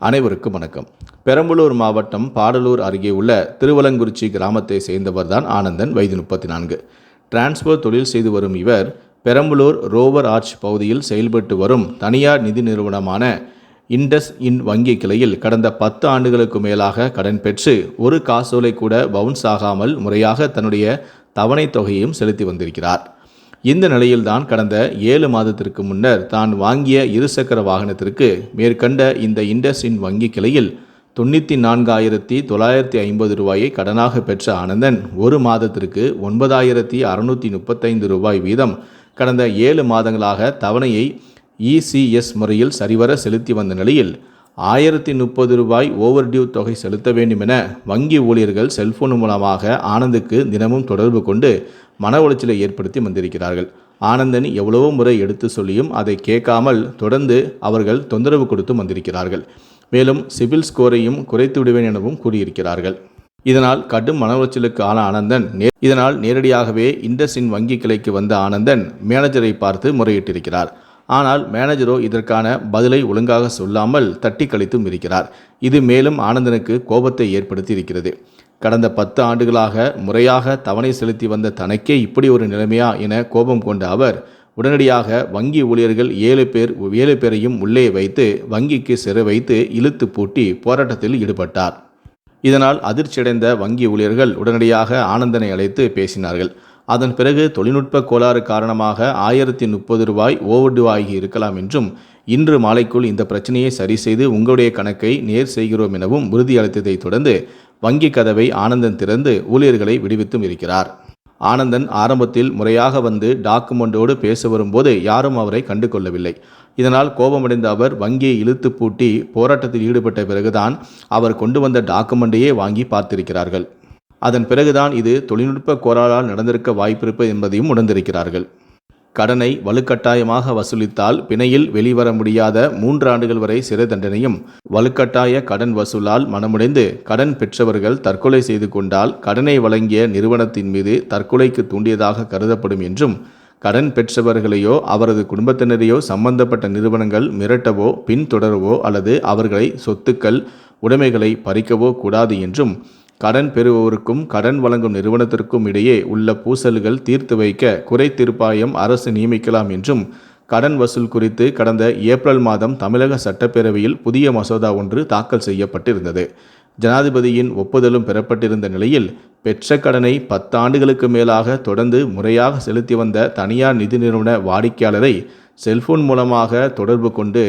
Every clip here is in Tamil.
அனைவருக்கும் வணக்கம். பெரம்பலூர் மாவட்டம் பாடலூர் அருகே உள்ள திருவலங்குறிச்சி கிராமத்தை சேர்ந்தவர்தான் ஆனந்தன் வயது முப்பத்தி நான்கு டிரான்ஸ்போர்ட் தொழில் செய்து வரும் இவர் பெரம்பலூர் ரோவர் ஆர்ச் பகுதியில் செயல்பட்டு வரும் தனியார் நிதி நிறுவனமான இண்டஸ் இன் வங்கி கிளையில் கடந்த பத்து ஆண்டுகளுக்கு மேலாக கடன் பெற்று ஒரு காசோலை கூட பவுன்ஸ் ஆகாமல் முறையாக தன்னுடைய தவணைத் தொகையையும் செலுத்தி வந்திருக்கிறார். இந்த நிலையில்தான் கடந்த ஏழு மாதத்திற்கு முன்னர் தான் வாங்கிய இருசக்கர வாகனத்திற்கு மேற்கண்ட இந்த இண்டஸ்இன் வங்கி கிளையில் தொண்ணூற்றி நான்காயிரத்தி தொள்ளாயிரத்தி ஐம்பது ரூபாயை கடனாக பெற்ற ஆனந்தன் ஒரு மாதத்திற்கு ஒன்பதாயிரத்தி அறுநூற்றி முப்பத்தைந்து ரூபாய் வீதம் கடந்த ஏழு மாதங்களாக தவணையை இசிஎஸ் முறையில் சரிவர செலுத்தி வந்த நிலையில் ஆயிரத்தி முப்பது ரூபாய் ஓவர் டியூ தொகை செலுத்த வேண்டும் என வங்கி ஊழியர்கள் செல்போன் மூலமாக ஆனந்துக்கு தினமும் தொடர்பு கொண்டு மன உளைச்சலை ஏற்படுத்தி வந்திருக்கிறார்கள். ஆனந்தன் எவ்வளவோ முறை எடுத்து சொல்லியும் அதை கேட்காமல் தொடர்ந்து அவர்கள் தொந்தரவு கொடுத்து வந்திருக்கிறார்கள். மேலும் சிவில் ஸ்கோரையும் குறைத்து விடுவேன் எனவும் கூறியிருக்கிறார்கள். இதனால் கடும் மன உளைச்சலுக்கு ஆன ஆனந்தன் நே இதனால் நேரடியாகவே இண்டஸின் வங்கி கிளைக்கு வந்த ஆனந்தன் மேனேஜரை பார்த்து முறையிட்டிருக்கிறார். ஆனால் மேனேஜரோ இதற்கான பதிலை ஒழுங்காக சொல்லாமல் தட்டி கழித்தும் இருக்கிறார். இது மேலும் ஆனந்தனுக்கு கோபத்தை ஏற்படுத்தி இருக்கிறது. கடந்த பத்து ஆண்டுகளாக முறையாக தவணை செலுத்தி வந்த தனக்கே இப்படி ஒரு நிலைமையா என கோபம் கொண்ட அவர் உடனடியாக வங்கி ஊழியர்கள் ஏழு பேர் ஏழு பேரையும் உள்ளே வைத்து வங்கிக்கு சிறை வைத்து இழுத்து பூட்டி போராட்டத்தில் ஈடுபட்டார். இதனால் அதிர்ச்சியடைந்த வங்கி ஊழியர்கள் உடனடியாக ஆனந்தனை அழைத்து பேசினார்கள். அதன் பிறகு தொழில்நுட்ப கோளாறு காரணமாக ஆயிரத்தி முப்பது ரூபாய் ஓவர்டு ஆகி இருக்கலாம் என்றும் இன்று மாலைக்குள் இந்த பிரச்சனையை சரி செய்து உங்களுடைய கணக்கை நேர் செய்கிறோம் எனவும் உறுதியளித்ததை தொடர்ந்து வங்கி கதவை ஆனந்தன் திறந்து ஊழியர்களை விடுவித்தும் இருக்கிறார். ஆனந்தன் ஆரம்பத்தில் முறையாக வந்து டாக்குமெண்டோடு பேச வரும்போது யாரும் அவரை கண்டு கொள்ளவில்லை இதனால் கோபமடைந்த அவர் வங்கியை இழுத்து பூட்டி போராட்டத்தில் ஈடுபட்ட பிறகுதான் அவர் கொண்டு வந்த டாக்குமெண்டையே வாங்கி பார்த்திருக்கிறார்கள். அதன் பிறகுதான் இது தொழில்நுட்ப கோளாறால் நடந்திருக்க வாய்ப்பிருப்பது என்பதையும் உணர்ந்திருக்கிறார்கள். கடனை வலுக்கட்டாயமாக வசூலித்தால் பிணையில் வெளிவர முடியாத மூன்று ஆண்டுகள் வரை சிறை தண்டனையும் வலுக்கட்டாய கடன் வசூலால் மனமுடைந்து கடன் பெற்றவர்கள் தற்கொலை செய்து கொண்டால் கடனை வழங்கிய நிறுவனத்தின் மீது தற்கொலைக்கு தூண்டியதாக கருதப்படும் என்றும் கடன் பெற்றவர்களையோ அவரது குடும்பத்தினரையோ சம்பந்தப்பட்ட நிறுவனங்கள் மிரட்டவோ பின்தொடரவோ அல்லது அவர்களை சொத்துக்கள் உடைமைகளை பறிக்கவோ கூடாது என்றும் கடன் பெறுவோருக்கும் கடன் வழங்கும் நிறுவனத்திற்கும் இடையே உள்ள பூசல்கள் தீர்த்து வைக்க குறை தீர்ப்பாயம் அரசு நியமிக்கலாம் என்றும் கடன் வசூல் குறித்து கடந்த ஏப்ரல் மாதம் தமிழக சட்டப்பேரவையில் புதிய மசோதா ஒன்று தாக்கல் செய்யப்பட்டிருந்தது. ஜனாதிபதியின் ஒப்புதலும் பெறப்பட்டிருந்த நிலையில் பெற்ற கடனை பத்தாண்டுகளுக்கு மேலாக தொடர்ந்து முறையாக செலுத்தி வந்த தனியார் நிதி நிறுவன வாடிக்கையாளரை செல்போன் மூலமாக தொடர்பு கொண்டு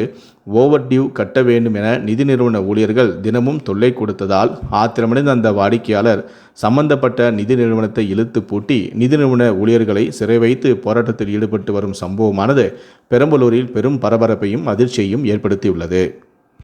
ஓவர் டியூ கட்ட வேண்டும் என நிதி நிறுவன ஊழியர்கள் தினமும் தொல்லை கொடுத்ததால் ஆத்திரமடைந்த அந்த வாடிக்கையாளர் சம்பந்தப்பட்ட நிதி நிறுவனத்தை இழுத்து பூட்டி நிதி நிறுவன ஊழியர்களை சிறை வைத்து போராட்டத்தில் ஈடுபட்டு வரும் சம்பவமானது பெரம்பலூரில் பெரும் பரபரப்பையும் அதிர்ச்சியையும் ஏற்படுத்தியுள்ளது.